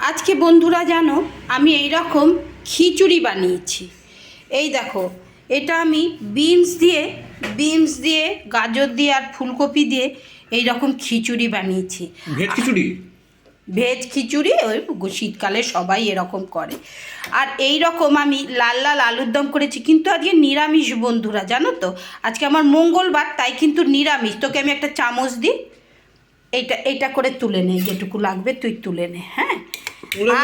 আজকে বন্ধুরা জানো আমি এই রকম খিচুড়ি বানিয়েছি। এই দেখো এটা আমি বিনস দিয়ে বিনস দিয়ে গাজর দিয়ে আর ফুলকপি দিয়ে এই রকম খিচুড়ি বানিয়েছি। ভেজ খিচুড়ি? ভেজ খিচুড়ি ওই শীতকালে সবাই এরকম করে। আর এই রকম আমি লাল লাল আলুর দম করেছি কিন্তু আজকে নিরামিষ বন্ধুরা জানো তো? আজকে আমার মঙ্গলবার তাই কিন্তু নিরামিষ। তোকে আমি একটা চামচ দিই এইটা এইটা করে তুলে নে যেটুকু লাগবে তুই তুলে নে হ্যাঁ?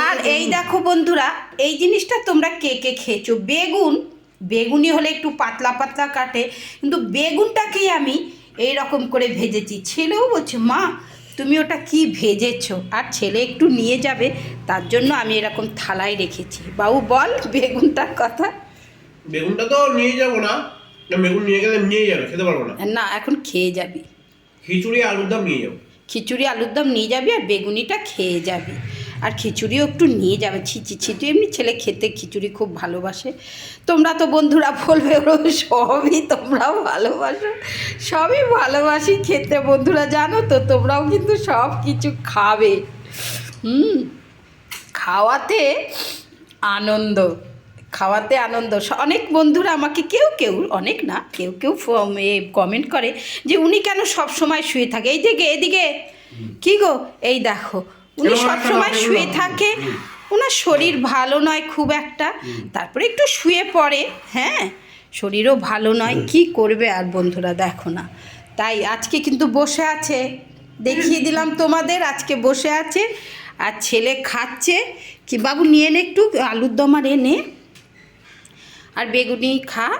আর এই দেখো। বন্ধুরা এই জিনিসটা তোমরা কে কে খেয়েছো? বেগুন বেগুনি হলে একটু পাতলা পাতলা কাটে কিন্তু বেগুনটাকেই আমি এই রকম করে ভেজেছি। ছেলেও বলছে মা তুমি ওটা কি ভেজেছো? আর ছেলে একটু নিয়ে যাবে তার জন্য আমি এরকম থালায় রেখেছি। বাবু বল বেগুনটার কথা। বেগুনটা তো নিয়ে যাব না। না, বেগুন নিয়ে গেলে নিয়ে যাবে খেতে পারব না। না এখন খেয়ে যাবি। খিচুড়ি আলুর দম নিয়ে যাব। খিচুড়ি আলুর দম নিয়ে যাবি আর বেগুনিটা খেয়ে যাবি। আর খিচুড়িও একটু নিয়ে যাবে। ছিচি ছিচি এমনি ছেলে খেতে খিচুড়ি খুব ভালোবাসে। তোমরা তো বন্ধুরা বলবে ওরা সবই তোমরাও ভালোবাসো। সবই ভালোবাসি খেতে বন্ধুরা জানো তো তোমরাও কিন্তু সব কিছু খাবে। হুম খাওয়াতে আনন্দ খাওয়াতে আনন্দ। অনেক বন্ধুরা আমাকে কেউ কেউ অনেক না কেউ কেউ কমেন্ট করে যে উনি কেন সব সময় শুয়ে থাকে? এই দিকে এদিকে। কি গো? এই দেখো উনি এরকম সব একটা সময় না, শুয়ে থাকে। ওনার শরীর ভালো নয় খুব একটা। তারপরে একটু শুয়ে পড়ে হ্যাঁ? শরীরও ভালো নয়। কি করবে আর বন্ধুরা দেখো না। তাই আজকে কিন্তু বসে আছে। দেখিয়ে দিলাম তোমাদের আজকে বসে আছে। আর ছেলে খাচ্ছে। কি বাবু নিয়ে নে একটু আলুর দম আর এনে আর বেগুনি খা।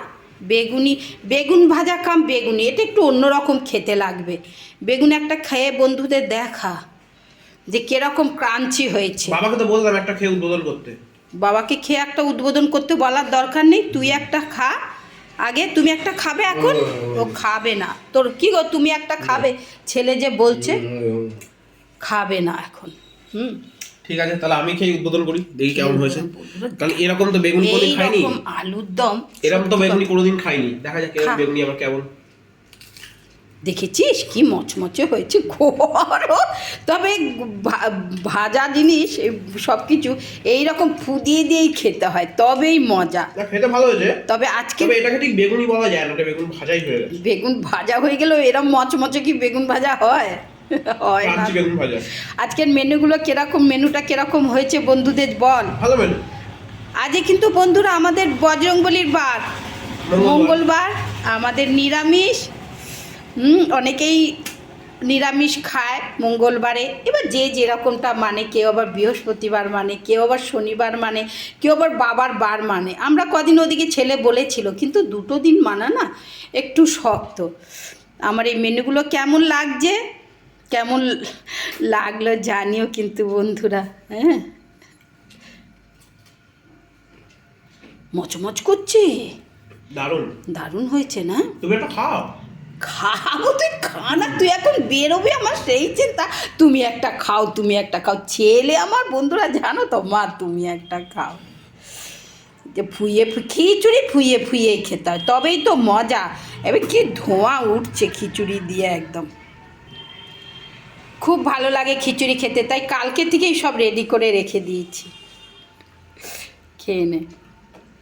বেগুনি বেগুন ভাজা খাম বেগুনি। এটা একটু অন্যরকম খেতে লাগবে। বেগুন একটা খেয়ে বন্ধুদের দেখা। যে কীরকম ক্রাঞ্চি হয়েছে। বাবাকে তো বললাম একটা খেয়ে উদ্বোধন করতে। বাবাকে খেয়ে একটা উদ্বোধন করতে বলার দরকার নেই তুই একটা খা। আগে তুমি একটা খাবে এখন ও খাবে না। তোর কি গো তুমি একটা খাবে। ছেলে যে বলছে খাবে না এখন। হুম? ঠিক আছে তাহলে আমি খেয়ে উদ্বোধন করি দেখি কেমন হয়েছে। কারণ এরকম তো বেগুনি কোনোদিন খাইনি। আলুর দম এরকম তো বেগুনি কোনোদিন খাইনি। দেখা যাক বেগুনি আমার কেমন। দেখেছিস কি মচমচে হয়েছে গরম তবে ভাজা জিনিস সব কিছু এইরকম ফুদিয়ে দিয়েই খেতে হয় তবেই মজা। খেতে ভালো হয়েছে। তবে আজকে এটাকে ঠিক বেগুনি বলা যায় না বেগুন ভাজাই হয়ে গেছে। বেগুন ভাজা হয়ে গেলেও এরম মচমচে কি বেগুন ভাজা হয়? হয় না। আজকের মেনুগুলো কীরকম মেনুটা কীরকম হয়েছে বন্ধুদের বল। ভালো মেনু আজকে কিন্তু বন্ধুরা আমাদের বজরংবলির বার। মঙ্গলবার। আমাদের নিরামিষ অনেকেই নিরামিষ খায় মঙ্গলবারে। এবার যে যেরকমটা মানে কেউ আবার বৃহস্পতিবার মানে কেউ আবার শনিবার মানে কেউ আবার বাবার বার মানে। আমরা কদিন ওদিকে ছেলে বলেছিল কিন্তু দুটো দিন মানা না একটু শক্ত। আমার এই মেনুগুলো কেমন লাগছে? কেমন লাগল জানিও কিন্তু বন্ধুরা হ্যাঁ? মচমচ করছে? দারুণ। দারুণ হয়েছে না? তুমি একটা খাও। খাব তুই খা না, তুই এখন বেরোবি আমার সেই চিন্তা। তুমি একটা খাও, তুমি একটা খাও। ছেলে আমার, বন্ধুরা জানো তো, মা, তুমি একটা খাও। যে ফুয়ে ফু- খিচুড়ি ফুয়ে ফুয়েই খেতে হয়, তবেই তো মজা। এবার কি ধোঁয়া উঠছে খিচুড়ি দিয়ে একদম। খুব ভালো লাগে খিচুড়ি খেতে, তাই কালকে থেকেই সব রেডি করে রেখে দিয়েছি। খেয়ে নে।